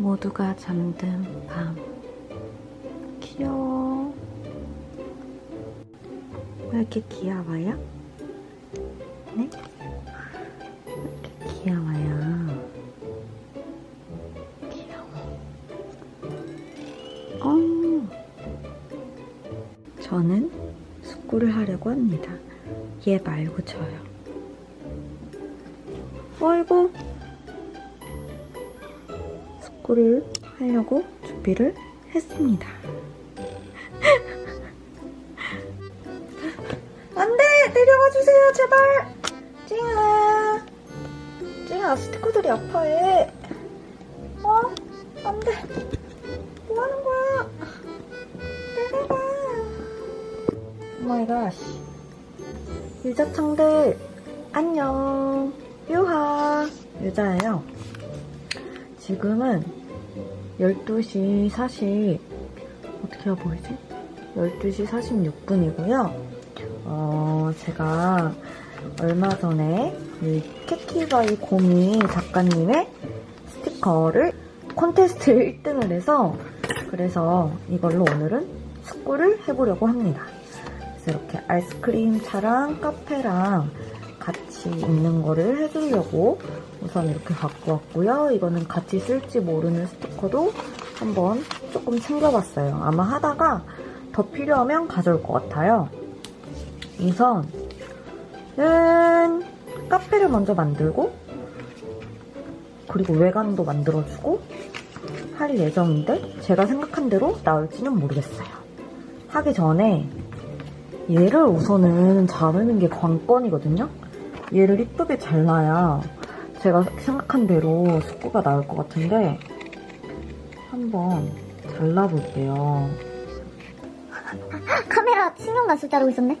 모두가 잠든 밤. 귀여워. 왜 이렇게 귀여워요? 네? 왜 이렇게 귀여워요? 귀여워. 어. 저는 숙구를 하려고 합니다. 얘 말고 저요. 어이구. 숙구를 하려고 준비를 했습니다. 안 돼! 내려와 주세요, 제발! 찡아. 찡아, 스티커들이 아파해. 어? 안 돼. 뭐 하는 거야? 내려가. 오마이 갓. 유자창들, 안녕. 유하. 유자예요. 지금은 12시 40, 어떻게 보이지? 12시 46분이고요. 어, 제가 얼마 전에 이 캐키바이 고미 작가님의 스티커를 콘테스트를 1등을 해서 그래서 이걸로 오늘은 숙구를 해보려고 합니다. 그래서 이렇게 아이스크림 차랑 카페랑 같이 있는 거를 해주려고 우선 이렇게 갖고 왔고요. 이거는 같이 쓸지 모르는 스티커 도 한번 조금 챙겨봤어요. 아마 하다가 더 필요하면 가져올 것 같아요. 우선은 카페를 먼저 만들고 그리고 외관도 만들어주고 할 예정인데 제가 생각한 대로 나올지는 모르겠어요. 하기 전에 얘를 우선은 자르는 게 관건이거든요. 얘를 이쁘게 잘라야 제가 생각한 대로 숙구가 나올 것 같은데 한번 잘라볼게요. 카메라 신경만 쓰 자르고 있었네.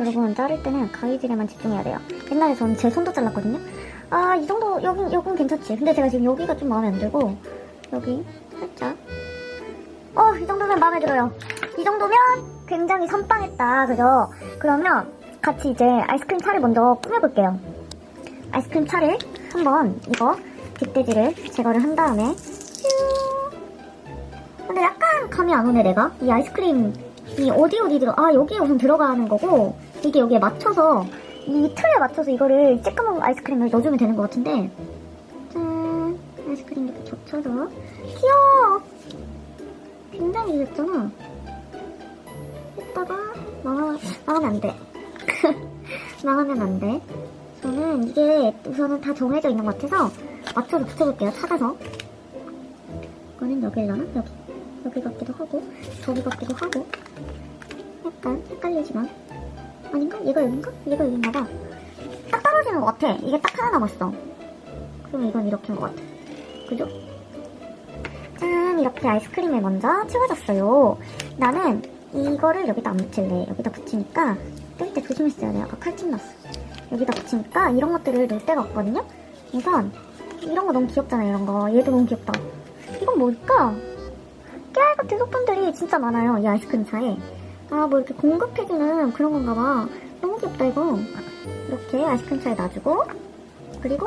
여러분 자를 때는 가위질에만 집중해야 돼요. 옛날에 전 제 손도 잘랐거든요. 아 이 정도 여긴 여긴 괜찮지. 근데 제가 지금 여기가 좀 마음에 안 들고 여기 살짝. 어 이 정도면 마음에 들어요. 이 정도면 굉장히 선빵했다. 그죠? 그러면 같이 이제 아이스크림 차를 먼저 꾸며볼게요. 아이스크림 차를 한번 이거 빗대지를 제거를 한 다음에 슈 근데 약간 감이 안 오네 내가. 이 아이스크림 이 어디 어디 들어 아 여기에 우선 들어가는 거고 이게 여기에 맞춰서 이 틀에 맞춰서 이거를 쬐끄만 아이스크림을 넣어주면 되는 것 같은데. 짠. 아이스크림 이렇게 겹쳐서. 귀여워! 굉장히 귀엽잖아. 이따가 망하, 망하면 안돼. 망하면 안돼. 저는 이게 우선은 다 정해져 있는 것 같아서 맞춰서 붙여볼게요 찾아서 이거는 여기려나? 여기. 여기 같기도 하고 저기 같기도 하고. 약간 헷갈리지만. 아닌가? 얘가 여긴가? 얘가 여긴가 봐. 딱 떨어지는 것 같아. 이게 딱 하나 남았어. 그럼 이건 이렇게인 것 같아. 그죠? 짠! 이렇게 아이스크림을 먼저 채워줬어요. 나는 이거를 여기다 안 붙일래. 여기다 붙이니까 뗄때 조심했어야 돼. 아까 칼집 났어. 여기다 붙이니까 이런 것들을 넣을 데가 없거든요? 우선 이런 거 너무 귀엽잖아 이런 거. 얘도 너무 귀엽다 뭘까? 깨알 같은 소품들이 진짜 많아요. 이 아이스크림 차에. 아, 뭐 이렇게 공급해주는 그런 건가 봐. 너무 귀엽다, 이거. 이렇게 아이스크림 차에 놔주고. 그리고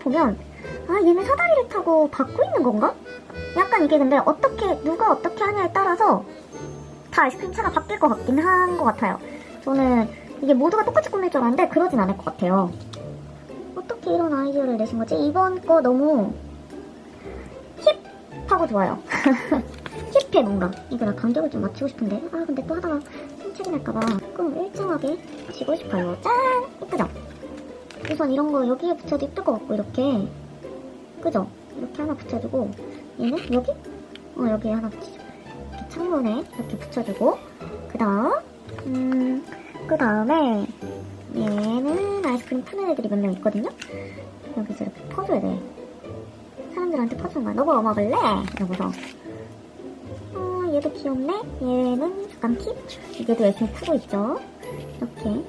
보면, 아, 얘는 사다리를 타고 받고 있는 건가? 약간 이게 근데 어떻게, 누가 어떻게 하냐에 따라서 다 아이스크림 차가 바뀔 것 같긴 한 것 같아요. 저는 이게 모두가 똑같이 꾸밀 줄 알았는데 그러진 않을 것 같아요. 어떻게 이런 아이디어를 내신 거지? 이번 거 너무 힙하고 좋아요. 힙해 뭔가 이거 나 간격을 좀 맞추고 싶은데 아 근데 또 하다가 손책이 날까봐 조금 일정하게 지고 싶어요 짠 이쁘죠? 우선 이런 거 여기에 붙여도 이쁠 것 같고 이렇게 그죠? 이렇게 하나 붙여주고 얘는 여기? 어 여기에 하나 붙이죠 이렇게 창문에 이렇게 붙여주고 그 다음 음 그 다음에 얘는 아이스크림 푸는 애들이 몇 명 있거든요 여기서 이렇게 퍼줘야 돼 사람들한테 퍼주는 거야 너 뭐 먹을래? 이러고서 어, 얘도 귀엽네. 얘는 잠깐 킵. 얘도 열심히 크고 있죠. 이렇게.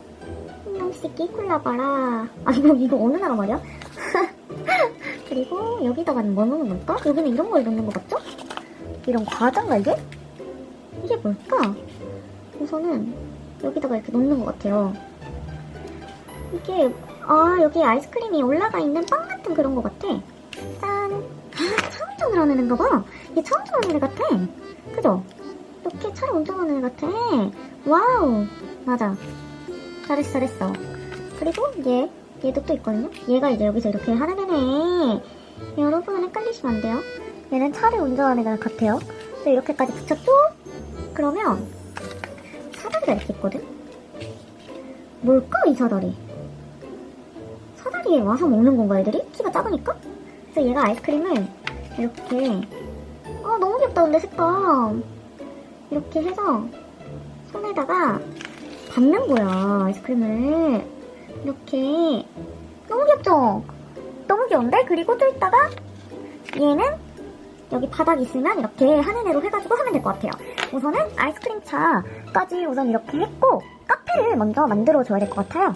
놈새끼 콜라 봐라. 아, 이거, 이거 어느 나라 말이야? 그리고 여기다가는 뭐 넣는 걸까? 여기는 이런 걸 넣는 것 같죠? 이런 과자인가, 이게? 이게 뭘까? 우선은 여기다가 이렇게 넣는 것 같아요. 이게, 아, 여기 아이스크림이 올라가 있는 빵 같은 그런 것 같아. 짠. 차 운전을 하는 애인가 봐. 얘차 운전하는 애 같아. 그죠? 이렇게 차를 운전하는 애 같아. 와우. 맞아. 잘했어, 잘했어. 그리고 얘, 얘도 또 있거든요. 얘가 이제 여기서 이렇게 하는 애네. 여러분 헷갈리시면 안 돼요. 얘는 차를 운전하는 애 같아요. 근데 이렇게까지 붙였죠? 그러면 사다리가 이렇게 있거든? 뭘까, 이 사다리? 사다리에 와서 먹는 건가, 애들이? 키가 작으니까? 그래서 얘가 아이스크림을 이렇게 아 너무 귀엽다 근데 색감. 이렇게 해서 손에다가 받는 거야 아이스크림을. 이렇게. 너무 귀엽죠? 너무 귀여운데? 그리고 또 있다가 얘는 여기 바닥 있으면 이렇게 하는 애로 해가지고 하면 될 것 같아요. 우선은 아이스크림 차까지 우선 이렇게 했고 카페를 먼저 만들어줘야 될 것 같아요.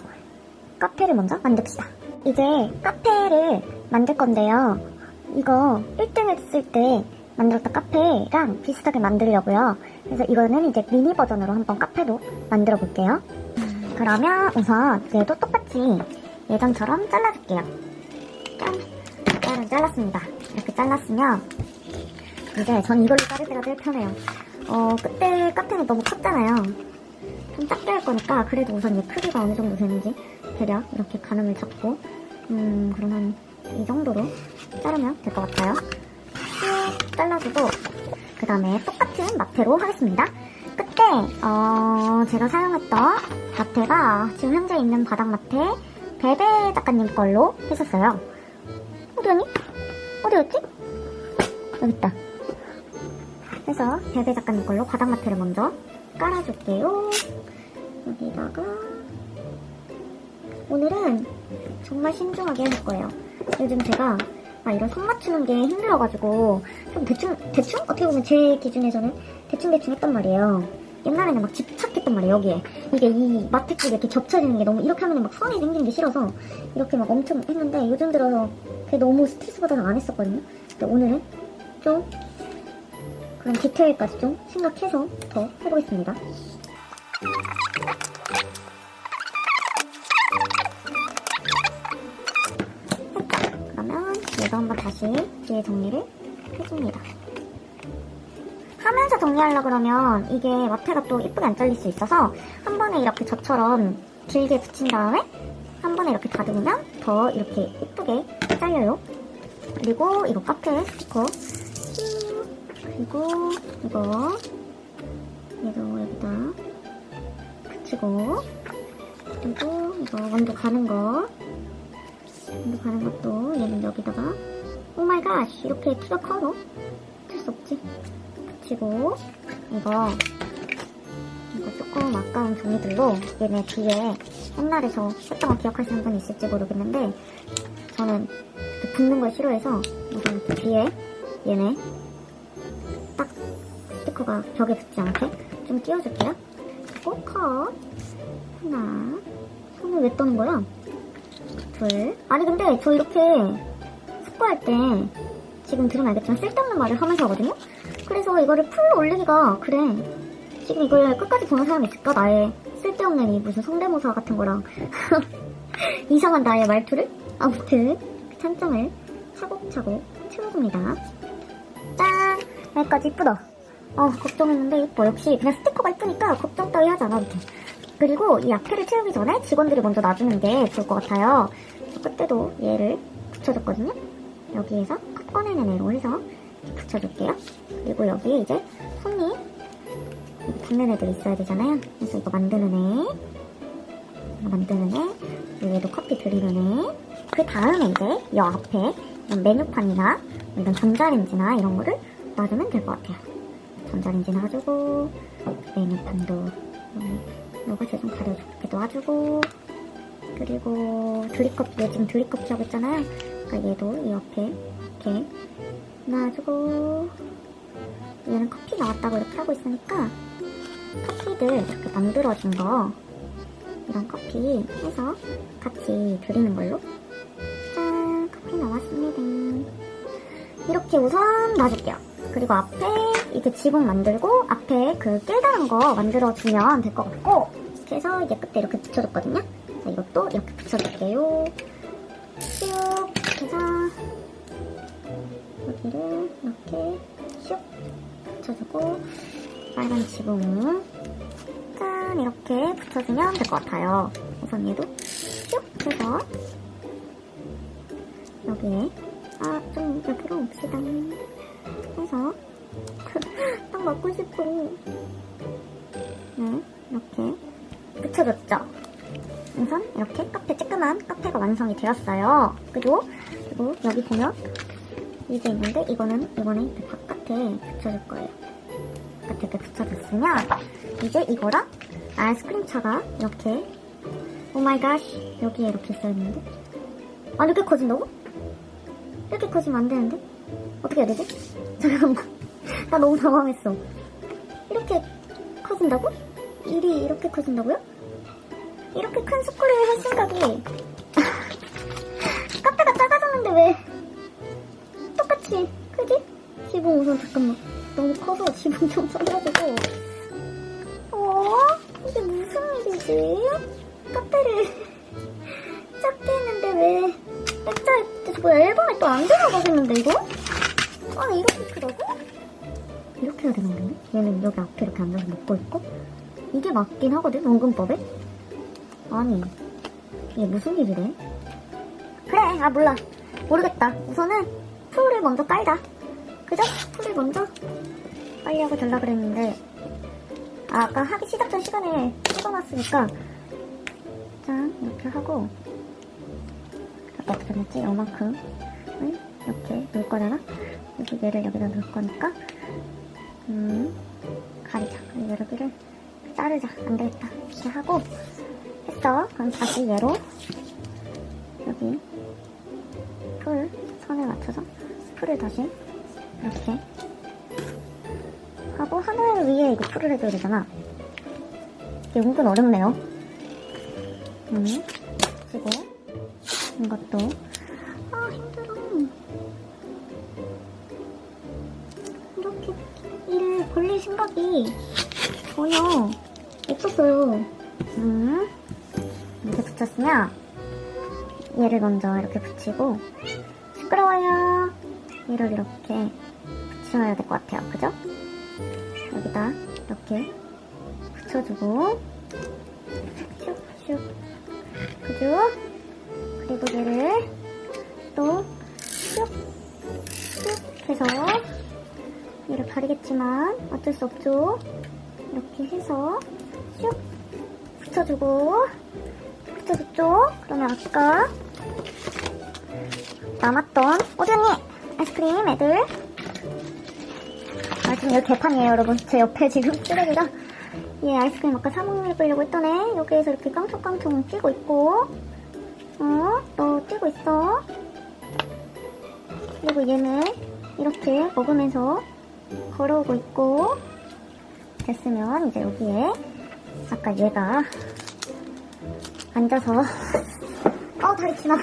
카페를 먼저 만듭시다. 이제 카페를 만들 건데요 이거 1등 했을 때 만들었던 카페랑 비슷하게 만들려고요. 그래서 이거는 이제 미니 버전으로 한번 카페도 만들어 볼게요. 그러면 우선 얘도 똑같이 예전처럼 잘라줄게요. 짠! 짠! 잘랐습니다. 이렇게 잘랐으면 이제 전 이걸로 자를 때가 제일 편해요. 어, 그때 카페는 너무 컸잖아요. 좀 작게 할 거니까 그래도 우선 얘 크기가 어느 정도 되는지 대략 이렇게 가늠을 잡고 음, 그러면 이 정도로 자르면 될 것 같아요. 쭉 잘라주고 그 다음에 똑같은 마테로 하겠습니다. 그때 어, 제가 사용했던 마테가 지금 현재 있는 바닥 마테 베베 작가님 걸로 했었어요. 어디였니? 어디였지? 여기 있다. 그래서 베베 작가님 걸로 바닥 마테를 먼저 깔아줄게요. 여기다가 오늘은 정말 신중하게 할 거예요. 요즘 제가 아, 이런 선 맞추는 게 힘들어가지고 좀 대충 대충 어떻게 보면 제 기준에서는 대충 대충 했단 말이에요. 옛날에는 막 집착했단 말이에요 여기에 이게 이 마트 쪽에 이렇게 겹쳐지는 게 너무 이렇게 하면 막 선이 생기는 게 싫어서 이렇게 막 엄청 했는데 요즘 들어서 그게 너무 스트레스 받아서 안 했었거든요. 근데 오늘은 좀 그런 디테일까지 좀 생각해서 더 해보겠습니다. 한번 다시 뒤에 정리를 해줍니다. 하면서 정리하려 그러면 이게 와테가 또 이쁘게 안 잘릴 수 있어서 한 번에 이렇게 저처럼 길게 붙인 다음에 한 번에 이렇게 다듬으면 더 이렇게 이쁘게 잘려요. 그리고 이거 카페 스티커 히, 그리고 이거 얘도 여기다 붙이고 그리고 이거 원두 가는 거 원두 가는 것도 얘는 여기다가 오마이갓! 이렇게 키가 커도 어쩔 수 없지. 붙이고 이거 이거 조금 아까운 종이들로 얘네 뒤에 옛날에 저 했던 거 기억하시는 분 있을지 모르겠는데 저는 이렇게 붙는 걸 싫어해서 우선 이렇게 뒤에 얘네 딱 스티커가 벽에 붙지 않게 좀 띄워줄게요. 그리고 컷! 하나. 손을 왜 떠는 거야? 둘 아니 근데 저 이렇게 스포할 때 지금 들으면 알겠지만 쓸데없는 말을 하면서 하거든요? 그래서 이거를 풀로 올리기가 그래 지금 이걸 끝까지 보는 사람이 있을까? 나의 쓸데없는 이 무슨 성대모사 같은 거랑 이상한 나의 말투를? 아무튼 그 찬점을 차곡차곡 채워줍니다 짠! 여기까지 이쁘다 어 걱정했는데 이뻐 역시 그냥 스티커가 이쁘니까 걱정 따위 하지 않아도 돼 그리고 이 앞에를 채우기 전에 직원들이 먼저 놔주는 게 좋을 것 같아요. 저 그때도 얘를 붙여줬거든요. 여기에서 컵 꺼내는 애로 해서 붙여줄게요. 그리고 여기에 이제 손님 이거 붙는 애들 있어야 되잖아요. 그래서 이거 만드는 애 이거 만드는 애 얘도 커피 드리는 애 그 다음에 이제 이 앞에 메뉴판이나 이런 전자레인지나 이런 거를 놔주면 될 것 같아요. 전자레인지 놔주고 메뉴판도 음, 요거 좀 가려주기도 놔주고 그리고 드립커피 얘 지금 드립커피 하고 있잖아요. 그러니까 얘도 이 옆에 이렇게 놔주고 얘는 커피 나왔다고 이렇게 하고 있으니까 커피들 이렇게 만들어진 거 이런 커피 해서 같이 드리는 걸로. 짠 커피 나왔습니다. 이렇게 우선 놔줄게요 그리고 앞에 이렇게 지붕 만들고 앞에 그 길다란 거 만들어주면 될 것 같고 이렇게 해서 이제 끝에 이렇게 붙여줬거든요. 자 이것도 이렇게 붙여줄게요. 쭉 이렇게 해서 여기를 이렇게 슉 붙여주고 빨간 지붕 짠 이렇게 붙여주면 될 것 같아요. 우선 얘도 슉 해서 여기에 아 좀 옆으로 옵시다 해서 딱 맞고 싶어 네 이렇게 붙여줬죠 우선 이렇게 카페 쬐끄만 카페가 완성이 되었어요 그리고 그리고 여기 보면 이게 있는데 이거는 이번에 이렇게 바깥에 붙여줄 거예요 바깥에 붙여줬으면 이제 이거랑 아이스크림 차가 이렇게 오마이갓 여기에 이렇게 써있는데 아 이렇게 커진다고? 이렇게 커지면 안 되는데? 어떻게 해야 되지? 잠깐만. 나 너무 당황했어. 이렇게 커진다고? 일이 이렇게 커진다고요? 이렇게 큰 스쿨을 할 생각이. 카페가 작아졌는데 왜? 똑같이, 그지? 지붕 우선 잠깐만. 너무 커서 지붕 좀 써가지고. 어? 이게 무슨 일이지? 카페를 작게 했는데 왜 액자에 뭐야 앨범에 또 안 들어가겠는데 이거? 되는 건데? 얘는 여기 앞에 이렇게 앉아서 먹고 있고 이게 맞긴 하거든 원근법에 아니 이게 무슨 일이래? 그래 아 몰라 모르겠다 우선은 풀을 먼저 깔자 그죠? 풀을 먼저 깔려고 들라 그랬는데 아, 아까 하기 시작 전 시간에 찍어놨으니까 짠 이렇게 하고 아까 어떻게 됐지? 요만큼 을 이렇게 넣을 거잖아? 여기 얘를 여기다 넣을 거니까 음 가리자. 여기를 자르자. 안 되겠다. 이렇게 하고 했어. 그럼 다시 얘로 여기 풀 선에 맞춰서 풀을 다시 이렇게 하고 하늘 위에 이거 풀을 해줘야 되잖아. 이게 은근 어렵네요. 음 그리고 이것도 일을 벌릴 생각이 전혀 없었어요 음 이렇게 붙였으면 얘를 먼저 이렇게 붙이고 시끄러워요 얘를 이렇게 붙여야 될 것 같아요 그죠? 여기다 이렇게 붙여주고 슉슉 그죠? 그리고 얘를 또 슉, 슉 해서 가리겠지만 어쩔 수 없죠. 이렇게 해서 슉 붙여주고 붙여줬죠. 그러면 아까 남았던 어디 언니 아이스크림 애들 아 지금 여기 개판이에요 여러분 제 옆에 지금 쓰레기가 얘 아이스크림 아까 사 먹으려고 했던 애 여기에서 이렇게 깡총깡총 뛰고 있고 어? 너 뛰고 있어 그리고 얘는 이렇게 먹으면서 걸어오고 있고 됐으면 이제 여기에 아까 얘가 앉아서 어 다리 치마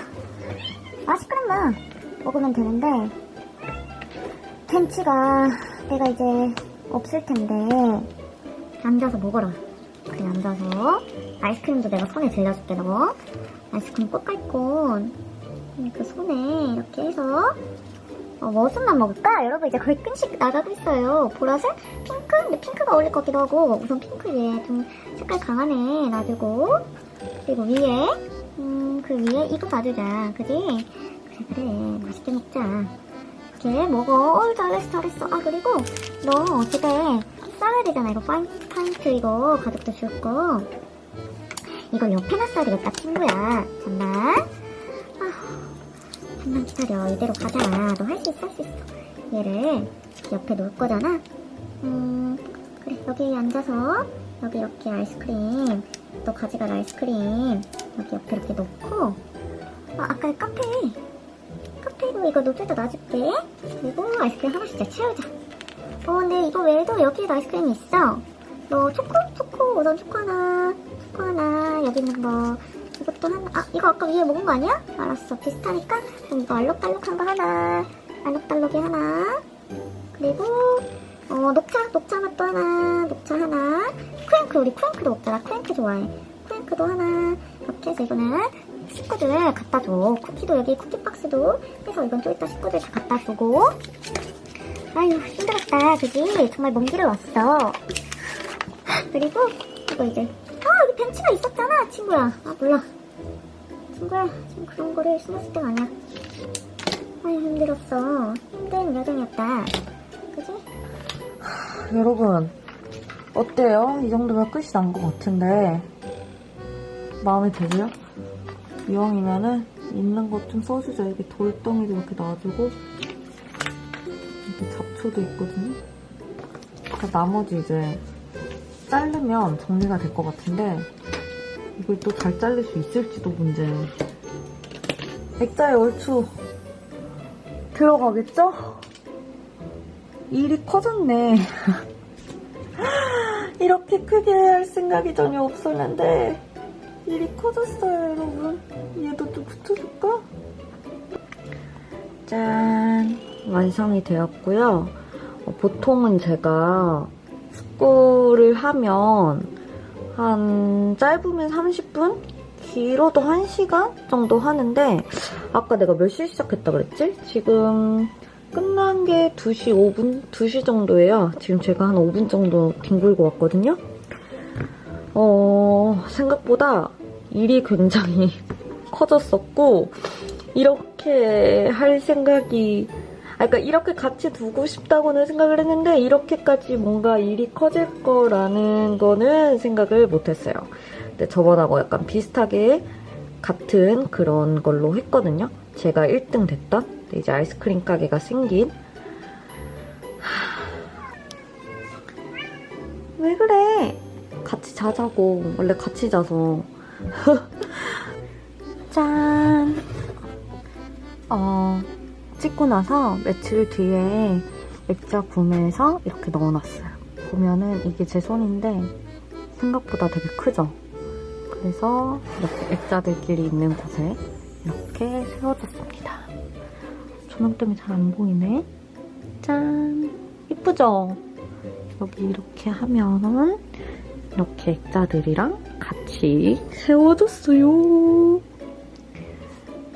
아이스크림만 먹으면 되는데 벤치가 내가 이제 없을 텐데 앉아서 먹어라. 그래 앉아서. 아이스크림도 내가 손에 들려줄게 너 아이스크림 꽃갈콘 그 손에 이렇게 해서 어, 무슨 맛 먹을까? 여러분 이제 거의 끈씩 나가고 있어요. 보라색? 핑크? 근데 핑크가 어울릴 것 같기도 하고 우선 핑크 위에 좀 색깔 강하네 놔두고. 그리고 위에 음 그 위에 이거 놔두자. 그지? 그래 그래. 맛있게 먹자. 이렇게 먹어. 어 잘했어 잘했어. 아 그리고 너 집에 싸야 되잖아. 이거 파인, 파인트 이거 가족도 줄 거. 이걸 옆에 놨어야 되겠다 친구야. 잠만 아, 잠만 기다려 이대로 가자. 너 할 수 있어 할 수 있어. 얘를 옆에 놓을 거잖아. 음 그래 여기 앉아서 여기 이렇게 아이스크림 너 가져갈 아이스크림 여기 옆에 이렇게 놓고. 아 아까 카페 카페로 이거 노트에다 놔줄게. 그리고 아이스크림 하나씩 자 채우자. 어 근데 이거 외에도 여기에 아이스크림이 있어. 너 초코? 초코 우선 초코 하나 초코 하나 여기 있는 거 이것도 하나 아 이거 아까 위에 먹은 거 아니야? 알았어 비슷하니까 그럼 이거 알록달록한 거 하나 알록달록이 하나 그리고 어 녹차 녹차 맛도 하나 녹차 하나 쿠앤크 우리 쿠앤크도 먹잖아 쿠앤크 좋아해 쿠앤크도 하나 이렇게 해서 이거는 식구들 갖다 줘. 쿠키도 여기 쿠키 박스도 해서 이건 좀 이따 식구들 다 갖다 주고. 아유, 힘들었다. 그지? 정말 먼 길을 왔어. 그리고 이거 이제 아 여기 벤치가 있었잖아 친구야 아 몰라 친구야 지금 그런 거를 쓸 때가 아니야. 아유 힘들었어. 힘든 여정이었다. 그지? 여러분 어때요? 이 정도면 끝이 난 것 같은데. 마음에 드세요? 이왕이면은 있는 것 좀 써주자 이게 돌덩이도 이렇게 놔주고. 이렇게 잡초도 있거든요. 자, 나머지 이제 자르면 정리가 될 것 같은데 이걸 또잘 자를 수 있을지도 문제 액자에 얼추 들어가겠죠? 일이 커졌네. 이렇게 크게 할 생각이 전혀 없었는데 일이 커졌어요 여러분. 얘도 좀 붙여줄까? 짠. 완성이 되었고요. 어, 보통은 제가 숙구를 하면 한 짧으면 30분? 길어도 1시간 정도 하는데 아까 내가 몇 시에 시작했다 그랬지? 지금 끝난 게 2시 5분? 2시 정도예요. 지금 제가 한 5분 정도 뒹굴고 왔거든요. 어, 생각보다 일이 굉장히 커졌었고, 이렇게 할 생각이, 아, 그러니까 이렇게 같이 두고 싶다고는 생각을 했는데, 이렇게까지 뭔가 일이 커질 거라는 거는 생각을 못 했어요. 근데 저번하고 약간 비슷하게 같은 그런 걸로 했거든요. 제가 1등 됐던 이제 아이스크림 가게가 생긴 하... 왜 그래? 같이 자자고 원래 같이 자서 짠 어, 찍고 나서 며칠 뒤에 액자 구매해서 이렇게 넣어놨어요 보면은 이게 제 손인데 생각보다 되게 크죠? 그래서 이렇게 액자들끼리 있는 곳에 이렇게 세워줬습니다. 조명 때문에 잘 안 보이네. 짠! 이쁘죠? 여기 이렇게 하면 이렇게 액자들이랑 같이 세워줬어요.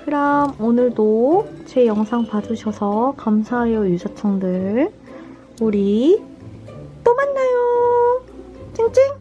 그럼 오늘도 제 영상 봐주셔서 감사해요, 유자청들. 우리 또 만나요. 찡찡!